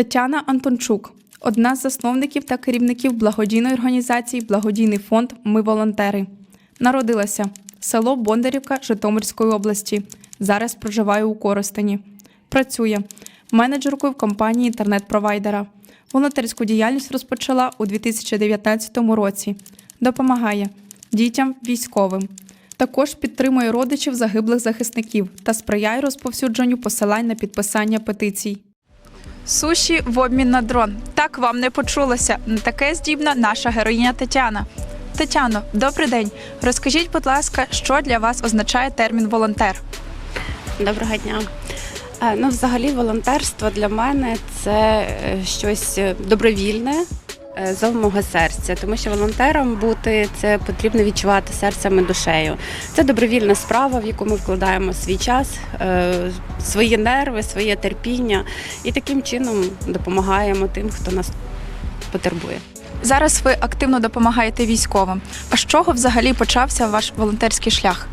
Тетяна Антончук, одна з засновників та керівників благодійної організації Благодійний фонд Ми волонтери. Народилася село Бондарівка Житомирської області. Зараз проживає у Коростені. Працює менеджеркою в компанії інтернет-провайдера. Волонтерську діяльність розпочала у 2019 році. Допомагає дітям військовим. Також підтримує родичів загиблих захисників та сприяє розповсюдженню посилань на підписання петицій. Суші в обмін на дрон. Так вам не почулося. На таке здібна наша героїня Тетяна. Тетяно, добрий день. Розкажіть, будь ласка, що для вас означає термін волонтер? Доброго дня. Е, Ну, взагалі, волонтерство для мене це е, щось добровільне е, з мого серця, тому що волонтером бути це потрібно відчувати серцем і душею. Це добровільна справа, в яку ми вкладаємо свій час, е, свої нерви, своє терпіння і таким чином допомагаємо тим, хто нас потребує. Зараз ви активно допомагаєте військовим. А з чого взагалі почався ваш волонтерський шлях?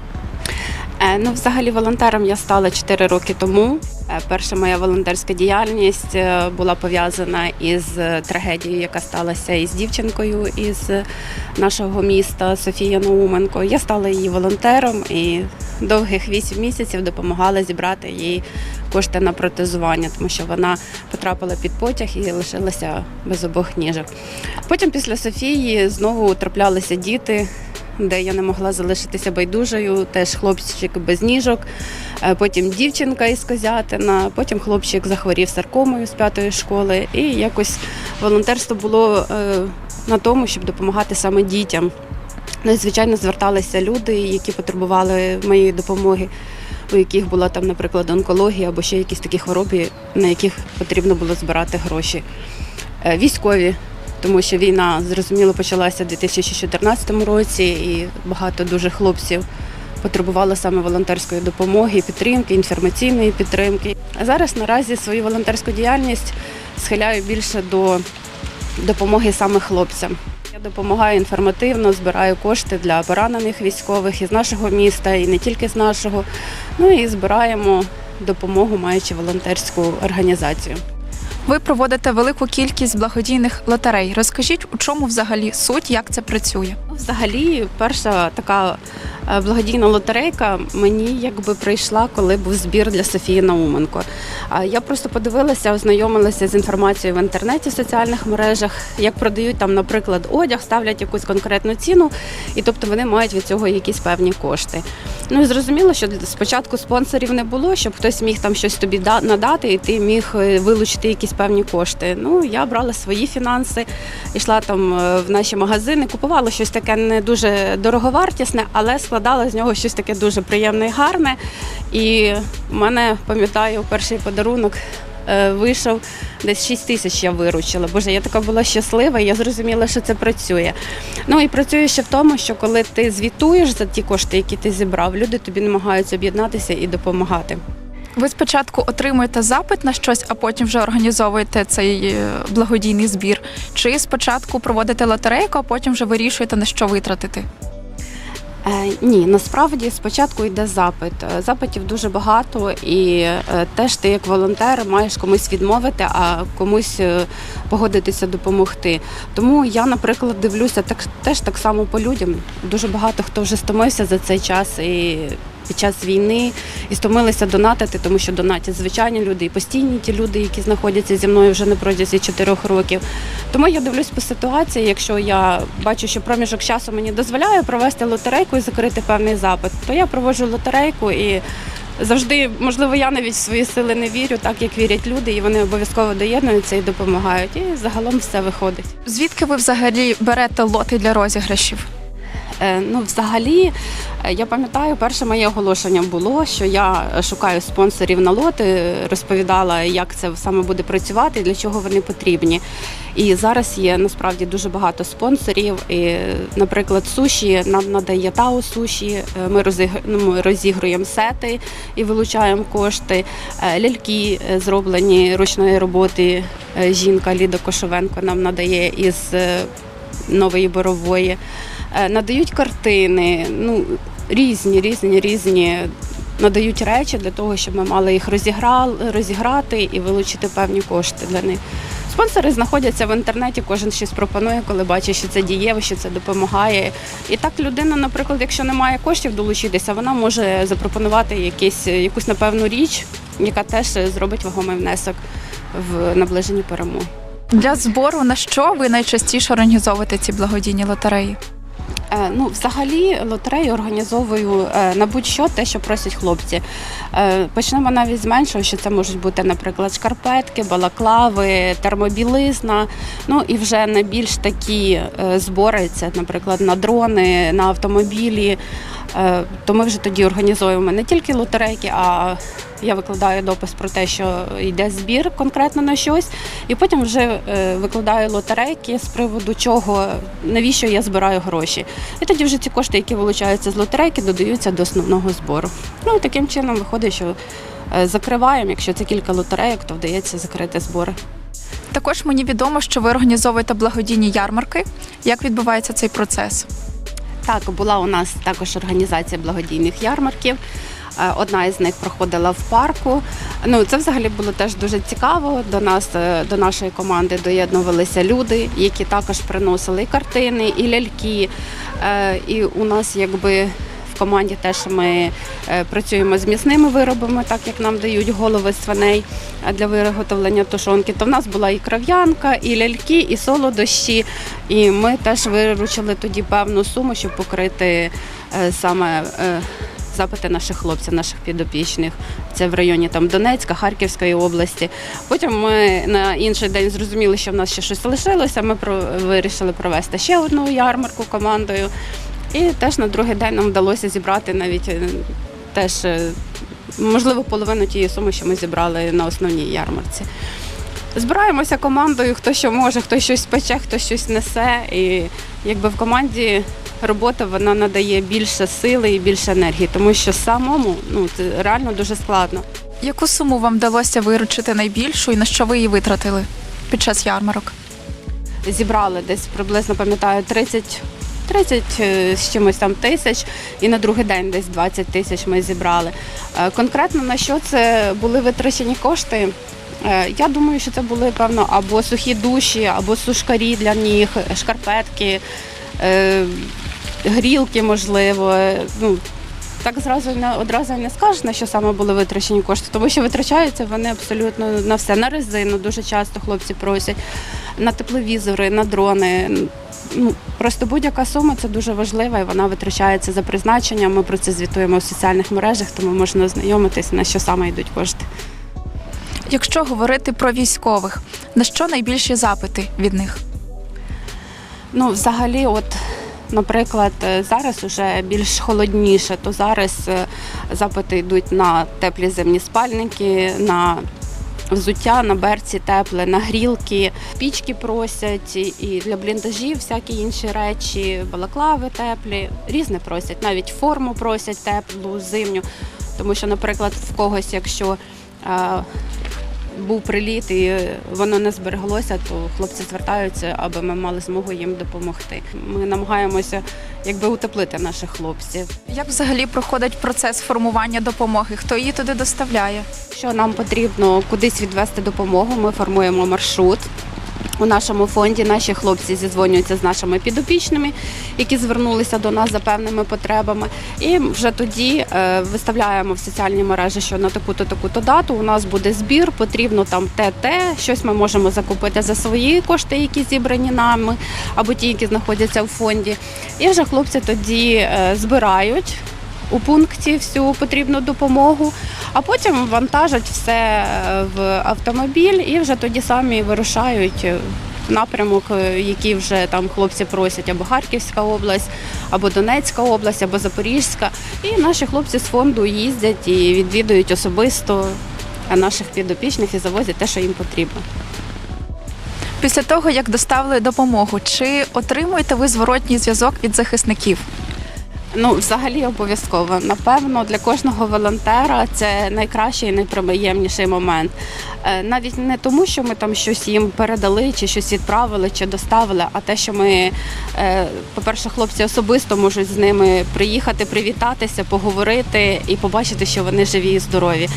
Е, Ну, взагалі, волонтером я стала 4 роки тому. Е, Перша моя волонтерська діяльність е, була пов'язана із трагедією, яка сталася із дівчинкою із нашого міста Софія Науменко. Я стала її волонтером і довгих 8 місяців допомагала зібрати їй кошти на протезування, тому що вона потрапила під потяг і лишилася без обох ніжок. Потім після Софії знову траплялися діти де я не могла залишитися байдужою. Теж хлопчик без ніжок, е, потім дівчинка із Козятина, потім хлопчик захворів саркомою з п'ятої школи. І якось волонтерство було е, на тому, щоб допомагати саме дітям. Ну і звичайно зверталися люди, які потребували моєї допомоги, у яких була там, наприклад, онкологія або ще якісь такі хвороби, на яких потрібно було збирати гроші. Е, Військові тому що війна зрозуміло почалася у 2014 році, і багато дуже хлопців потребувало саме волонтерської допомоги, підтримки, інформаційної підтримки. А зараз наразі свою волонтерську діяльність схиляю більше до допомоги саме хлопцям. Я допомагаю інформативно, збираю кошти для поранених військових із нашого міста, і не тільки з нашого. Ну і збираємо допомогу, маючи волонтерську організацію. Ви проводите велику кількість благодійних лотерей. Розкажіть, у чому взагалі суть, як це працює? Взагалі, перша така е, благодійна лотерейка мені якби прийшла, коли був збір для Софії Науменко. Я просто подивилася, ознайомилася з інформацією в інтернеті, в соціальних мережах, як продають там, наприклад, одяг, ставлять якусь конкретну ціну, і тобто вони мають від цього якісь певні кошти. Ну і зрозуміло, що спочатку спонсорів не було, щоб хтось міг там щось тобі надати, і ти міг е, вилучити якісь певні кошти. Ну я брала свої фінанси, йшла там е, в наші магазини, купувала щось таке не дуже дороговартісне, але складала з нього щось таке дуже приємне і гарне. І в мене пам'ятаю, перший подарунок. е, Вийшов десь 6 тисяч я виручила. Боже, я така була щаслива, і я зрозуміла, що це працює. Ну і працює ще в тому, що коли ти звітуєш за ті кошти, які ти зібрав, люди тобі намагаються об'єднатися і допомагати. Ви спочатку отримуєте запит на щось, а потім вже організовуєте цей е, благодійний збір. Чи спочатку проводите лотерейку, а потім вже вирішуєте на що витратити? Е, ні, насправді спочатку йде запит. Е, Запитів дуже багато, і е, теж ти як волонтер маєш комусь відмовити, а комусь е, погодитися допомогти. Тому я, наприклад, дивлюся так теж так само по людям. Дуже багато хто вже стомився за цей час і. Під час війни і стомилися донатити, тому що донатять звичайні люди і постійні ті люди, які знаходяться зі мною вже на протязі чотирьох років. Тому я дивлюсь по ситуації. Якщо я бачу, що проміжок часу мені дозволяє провести лотерейку і закрити певний запит, то я проводжу лотерейку і завжди, можливо, я навіть в свої сили не вірю, так як вірять люди, і вони обов'язково доєднуються і допомагають. І загалом все виходить. Звідки ви взагалі берете лоти для розіграшів? Е, Ну, взагалі, е, я пам'ятаю, перше моє оголошення було, що я шукаю спонсорів на лоти, розповідала, як це саме буде працювати для чого вони потрібні. І зараз є насправді дуже багато спонсорів. І, наприклад, суші нам надає Тау суші. е, Ми ну, розігруємо сети і вилучаємо кошти. Ляльки зроблені ручної роботи. Жінка Ліда Кошовенко нам надає із нової борової. Е, надають картини, ну різні, різні, різні надають речі для того, щоб ми мали їх розіграти і вилучити певні кошти для них. Спонсори знаходяться в інтернеті, кожен щось пропонує, коли бачить, що це дієво, що це допомагає. І так людина, наприклад, якщо не має коштів долучитися, вона може запропонувати якісь, якусь напевну річ, яка теж зробить вагомий внесок в наближенні перемоги. Для збору на що ви найчастіше організовуєте ці благодійні лотереї? Е, Ну, взагалі, лотерею організовую е, на будь-що те, що просять хлопці. Е, Почнемо навіть з меншого, що це можуть бути, наприклад, шкарпетки, балаклави, термобілизна. Ну і вже на більш такі збори, це, наприклад, на дрони, на автомобілі. То ми вже тоді організовуємо не тільки лотерейки, а я викладаю допис про те, що йде збір конкретно на щось, і потім вже е, викладаю лотерейки з приводу чого, навіщо я збираю гроші. І тоді вже ці кошти, які вилучаються з лотерейки, додаються до основного збору. Ну і таким чином виходить, що е, закриваємо. Якщо це кілька лотерейок, то вдається закрити збори. Також мені відомо, що ви організовуєте благодійні ярмарки. Як відбувається цей процес? Так, була у нас також організація благодійних ярмарків. Е, Одна із них проходила в парку. Ну це взагалі було теж дуже цікаво. До нас, е, до нашої команди доєднувалися люди, які також приносили і картини, і ляльки. Е, І у нас якби. В команді теж ми працюємо з м'ясними виробами, так як нам дають голови свиней для виготовлення тушонки. То в нас була і кров'янка, і ляльки, і солодощі. І ми теж виручили тоді певну суму, щоб покрити саме запити наших хлопців, наших підопічних. Це в районі там Донецька, Харківської області. Потім ми на інший день зрозуміли, що в нас ще щось лишилося. Ми вирішили провести ще одну ярмарку командою. І теж на другий день нам вдалося зібрати навіть е, теж е, можливо половину тієї суми, що ми зібрали на основній ярмарці. Збираємося командою, хто що може, хто щось пече, хто щось несе. І якби в команді робота вона надає більше сили і більше енергії, тому що самому ну це реально дуже складно. Яку суму вам вдалося виручити найбільшу і на що ви її витратили під час ярмарок? Зібрали десь приблизно пам'ятаю 30, 30 е, з чимось там тисяч, і на другий день десь 20 тисяч ми зібрали. Е, Конкретно на що це були витрачені кошти? Е, Я думаю, що це були певно або сухі душі, або сушкарі для ніг, шкарпетки, грілки, можливо. Ну, так зразу не одразу не скажеш, на що саме були витрачені кошти, тому що витрачаються вони абсолютно на все. На резину дуже часто хлопці просять, на тепловізори, на дрони. Ну, просто будь-яка сума це дуже важлива і вона витрачається за призначенням. Ми про це звітуємо в соціальних мережах, тому можна ознайомитись, на що саме йдуть кошти. Якщо говорити про військових, на що найбільші запити від них? Ну, взагалі, от, наприклад, е, зараз вже більш холодніше, то зараз е, запити йдуть на теплі зимні спальники, на взуття, на берці тепле, на грілки, пічки просять і- для бліндажів всякі інші речі, балаклави теплі, різне просять, навіть форму просять теплу, зимню. Тому що, наприклад, в когось, якщо е, був приліт і воно не збереглося, то хлопці звертаються, аби ми мали змогу їм допомогти. Ми намагаємося якби утеплити наших хлопців. Як взагалі проходить процес формування допомоги? Хто її туди доставляє? Що нам потрібно кудись відвести допомогу, ми формуємо маршрут. У нашому фонді наші хлопці зідзвонюються з нашими підопічними, які звернулися до нас за певними потребами. І вже тоді е, виставляємо в соціальні мережі, що на таку-то таку-то дату у нас буде збір, потрібно там те, те, щось ми можемо закупити за свої кошти, які зібрані нами, або ті, які знаходяться в фонді. І вже хлопці тоді е, збирають у пункті всю потрібну допомогу, а потім вантажать все е, в автомобіль і вже тоді самі вирушають е, напрямок, е, який вже там хлопці просять, або Харківська область, або Донецька область, або Запорізька. І наші хлопці з фонду їздять і відвідують особисто наших підопічних і завозять те, що їм потрібно. Після того, як доставили допомогу, чи отримуєте ви зворотній зв'язок від захисників? Ну, взагалі обов'язково. Напевно, для кожного волонтера це найкращий і найприємніший момент. Е, Навіть не тому, що ми там щось їм передали, чи щось відправили, чи доставили, а те, що ми, е, по-перше, хлопці особисто можуть з ними приїхати, привітатися, поговорити і побачити, що вони живі і здорові.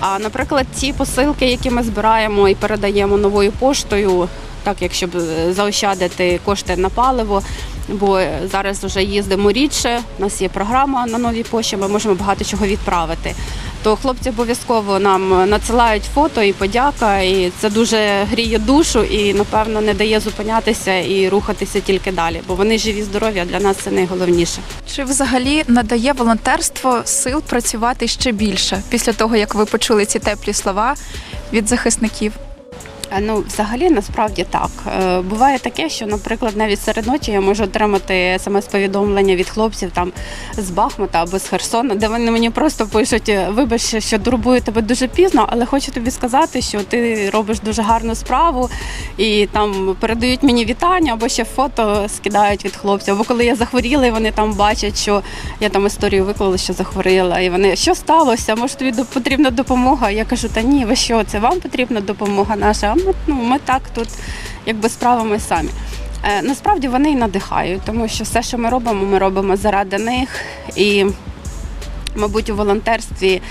А, наприклад, ті посилки, які ми збираємо і передаємо новою поштою, так як щоб е, заощадити кошти на паливо, бо зараз вже їздимо рідше. У нас є програма на новій пошті, ми можемо багато чого відправити. То хлопці обов'язково нам надсилають фото і подяка, і це дуже гріє душу і напевно не дає зупинятися і рухатися тільки далі, бо вони живі, здорові, а для нас це найголовніше. Чи взагалі надає волонтерство сил працювати ще більше після того, як ви почули ці теплі слова від захисників? Е, Ну, взагалі, насправді так. Е, Буває таке, що, наприклад, навіть серед ночі я можу отримати смс-повідомлення від хлопців там з Бахмута або з Херсона, де вони мені просто пишуть: «Е, вибач, що турбую тебе дуже пізно, але хочу тобі сказати, що ти робиш дуже гарну справу, і там передають мені вітання або ще фото скидають від хлопців. Або коли я захворіла, і вони там бачать, що я там історію виклала, що захворіла, і вони що сталося? Може, тобі потрібна допомога? Я кажу, та ні, ви що, це вам потрібна допомога наша? Ми, ну, ми так тут якби справимось самі. Е, насправді вони і надихають, тому що все, що ми робимо, ми робимо заради них. І, мабуть, у волонтерстві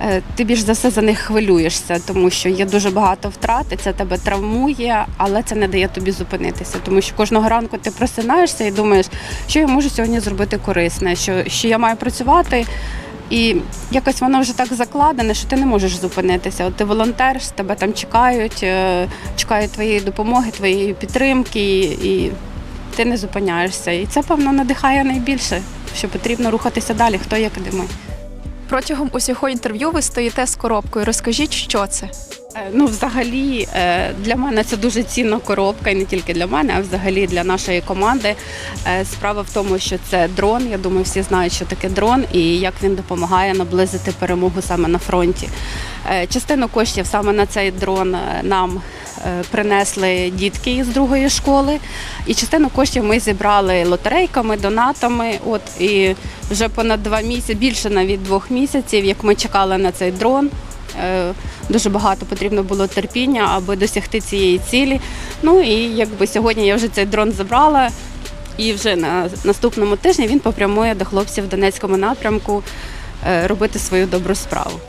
е, ти більш за все за них хвилюєшся, тому що є дуже багато втрат, і це тебе травмує, але це не дає тобі зупинитися. Тому що кожного ранку ти просинаєшся і думаєш, що я можу сьогодні зробити корисне, що, що я маю працювати. І якось воно вже так закладене, що ти не можеш зупинитися. От ти волонтер, тебе там чекають, е, чекають твоєї допомоги, твоєї підтримки, і ти не зупиняєшся. І це, певно, надихає найбільше, що потрібно рухатися далі, хто як не ми. Протягом усього інтерв'ю ви стоїте з коробкою. Розкажіть, що це? Е, Ну, взагалі, е, для мене це дуже цінна коробка, і не тільки для мене, а взагалі для нашої команди. Е, Справа в тому, що це дрон. Я думаю, всі знають, що таке дрон і як він допомагає наблизити перемогу саме на фронті. Частину коштів саме на цей дрон нам принесли дітки із другої школи, і частину коштів ми зібрали лотерейками, донатами. От і вже понад два місяці, більше навіть двох місяців, як ми чекали на цей дрон. Е, Дуже багато потрібно було терпіння, аби досягти цієї цілі. Ну і якби сьогодні я вже цей дрон забрала, і вже на наступному тижні він попрямує до хлопців в Донецькому напрямку е, робити свою добру справу.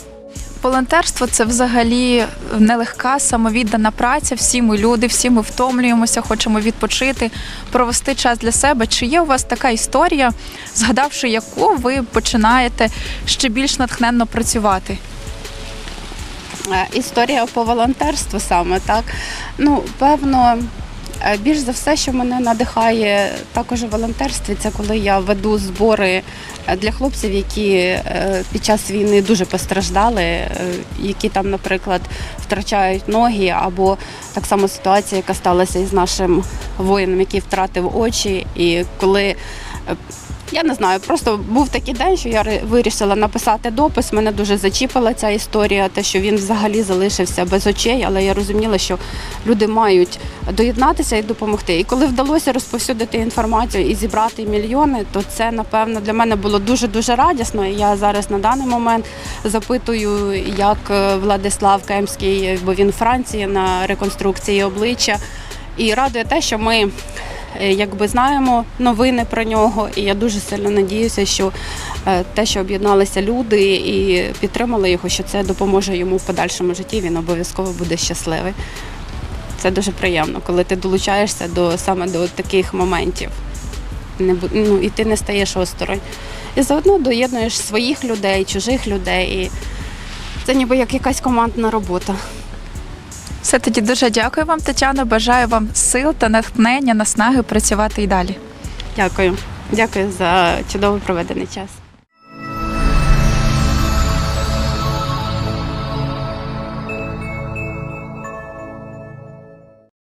Волонтерство це взагалі нелегка, самовіддана праця. Всі ми люди, всі ми втомлюємося, хочемо відпочити, провести час для себе. Чи є у вас така історія, згадавши яку ви починаєте ще більш натхненно працювати? Е, Історія по волонтерству саме так. Ну, певно, е, більш за все, що мене надихає також у волонтерстві, це коли я веду збори е, для хлопців, які під час війни дуже постраждали, які там, наприклад, втрачають ноги, або так само ситуація, яка сталася із нашим воїном, який втратив очі, і коли. Я не знаю, просто був такий день, що я вирішила написати допис. Мене дуже зачіпала ця історія, те, що він взагалі залишився без очей, але я розуміла, що люди мають доєднатися і допомогти. І коли вдалося розповсюдити інформацію і зібрати мільйони, то це напевно для мене було дуже дуже радісно. І я зараз на даний момент запитую, як е, Владислав Кемський, бо він у Франції на реконструкції обличчя. І радує те, що ми якби знаємо новини про нього. І я дуже сильно надіюся, що е, те, що об'єдналися люди і підтримали його, що це допоможе йому в подальшому житті. Він обов'язково буде щасливий. Це дуже приємно, коли ти долучаєшся до саме до таких моментів. Не ну, і ти не стаєш осторонь. І заодно доєднуєш своїх людей, чужих людей. І це ніби як якась командна робота. Все тоді дуже дякую вам, Тетяно. Бажаю вам сил та натхнення, наснаги працювати і далі. Дякую. Дякую за чудово проведений час.